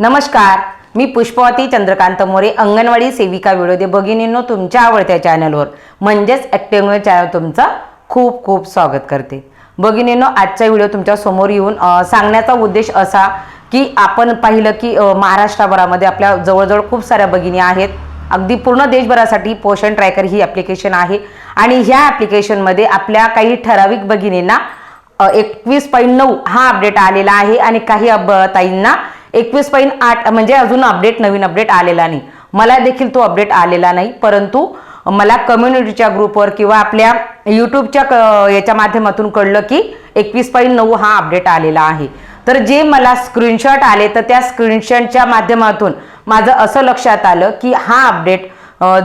नमस्कार मी पुष्पवती चंद्रकांत मोरे अंगणवाडी सेविका व्हिडिओ दे भगिनींनो तुमच्या आवडत्या चॅनलवर. म्हणजेच ॲक्टिव्ह चॅनल तुमचं खूप खूप स्वागत करते. भगिनींनो आजचा व्हिडिओ तुमच्यासमोर येऊन सांगण्याचा उद्देश असा की आपण पाहिलं की महाराष्ट्राभरामध्ये महाराष्ट्रभरामध्ये आपल्या जवळजवळ खूप साऱ्या भगिनी आहेत. अगदी पूर्ण देशभरासाठी पोषण ट्रॅकर ही ॲप्लिकेशन आहे. आणि ह्या ॲप्लिकेशनमध्ये आपल्या काही ठराविक भगिनींना एकवीस पॉईंट नऊ हा अपडेट आलेला आहे. आणि काही अब ताईंना एकवीस पॉईंट आठ म्हणजे अजून अपडेट नवीन अपडेट आलेला नाही. मला देखील तो अपडेट आलेला नाही परंतु मला कम्युनिटीच्या ग्रुपवर किंवा आपल्या यूट्यूबच्या क याच्या माध्यमातून कळलं की एकवीस पॉईंट नऊ हा अपडेट आलेला आहे. तर जे मला स्क्रीनशॉट आले तर त्या स्क्रीनशॉटच्या माध्यमातून माझं असं लक्षात आलं की हा अपडेट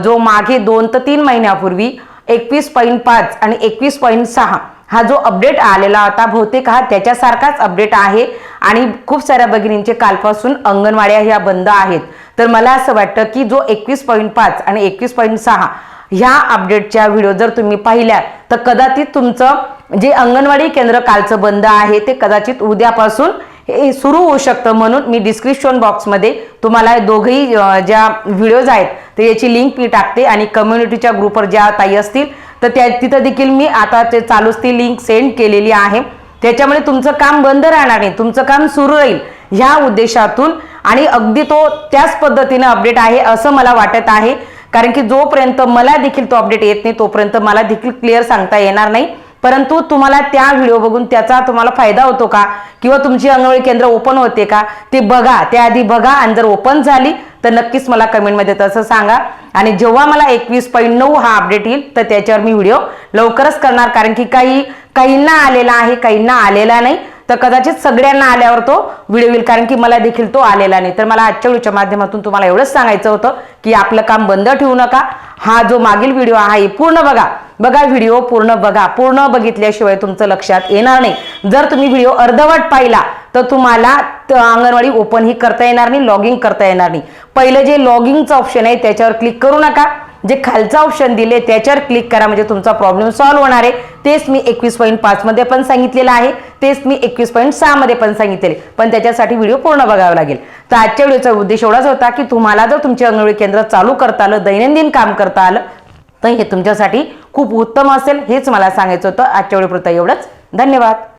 जो मागे दोन ते तीन महिन्यापूर्वी एकवीस पॉईंट पाच आणि एकवीस पॉईंट सहा हा जो अपडेट आलेला होता बहुतेक हा त्याच्यासारखाच अपडेट आहे. आणि खूप साऱ्या भगिनींचे कालपासून अंगणवाड्या ह्या बंद आहेत. तर मला असं वाटतं की जो एकवीस पॉईंट पाच आणि एकवीस पॉईंट सहा ह्या अपडेटच्या व्हिडिओ जर तुम्ही पाहिल्या तर कदाचित तुमचं जे अंगणवाडी केंद्र कालचं बंद आहे ते कदाचित उद्यापासून हे सुरू होऊ शकतं म्हणून मी डिस्क्रिप्शन बॉक्समध्ये तुम्हाला हे दोघंही ज्या व्हिडिओज आहेत तर याची लिंक मी टाकते आणि कम्युनिटीच्या ग्रुपवर ज्या ताई असतील तर त्या तिथं देखील मी आता ते चालूच ती लिंक सेंड केलेली आहे. त्याच्यामुळे तुमचं काम बंद राहणार नाही. तुमचं काम सुरू राहील ह्या उद्देशातून. आणि अगदी तो त्याच पद्धतीनं अपडेट आहे असं मला वाटत आहे. कारण की जोपर्यंत मला देखील तो अपडेट येत नाही तोपर्यंत मला देखील क्लिअर सांगता येणार नाही. परंतु तुम्हाला त्या व्हिडिओ बघून त्याचा तुम्हाला फायदा होतो का? किंवा तुमची अंगणवाडी केंद्र ओपन होते का? ते बघा. त्याआधी बघा आणि जर ओपन झाली तर नक्कीच मला कमेंटमध्ये तसं सांगा. आणि जेव्हा मला एकवीस पॉईंट नऊ हा अपडेट येईल तर त्याच्यावर मी व्हिडिओ लवकरच करणार. कारण की काही काहींना आलेला आहे काहींना आलेला नाही. तर कदाचित सगळ्यांना आल्यावर तो व्हिडिओ येईल. कारण की मला देखील तो आलेला नाही. तर मला आजच्या व्हिडिओच्या माध्यमातून तुम्हाला एवढंच सांगायचं होतं की आपलं काम बंद ठेवू नका. हा जो मागील व्हिडिओ आहे पूर्ण बघा. बघा व्हिडिओ पूर्ण बघा. पूर्ण बघितल्याशिवाय तुमचं लक्षात येणार नाही. जर तुम्ही व्हिडिओ अर्धवट पाहिला तर तुम्हाला अंगणवाडी ओपन ही करता येणार नाही लॉगिंग करता येणार नाही. पहिलं जे लॉगिंगचं ऑप्शन आहे त्याच्यावर क्लिक करू नका. जे खालचं ऑप्शन दिले त्याच्यावर क्लिक करा म्हणजे तुमचा प्रॉब्लेम सॉल्व्ह होणार आहे. तेच मी एकवीस पॉईंट पाचमध्ये पण सांगितलेलं आहे. तेच मी एकवीस पॉईंट सहामध्ये पण सांगितलेले पण त्याच्यासाठी व्हिडिओ पूर्ण बघावा लागेल. तर आजच्या व्हिडिओचा उद्देश एवढाच होता की तुम्हाला जर तुमचे अंगणवाडी केंद्र चालू करता आलं दैनंदिन काम करता आलं तर हे तुमच्यासाठी खूप उत्तम असेल हेच मला सांगायचं होतं. आजच्या व्हिडिओपुरतं एवढंच. धन्यवाद.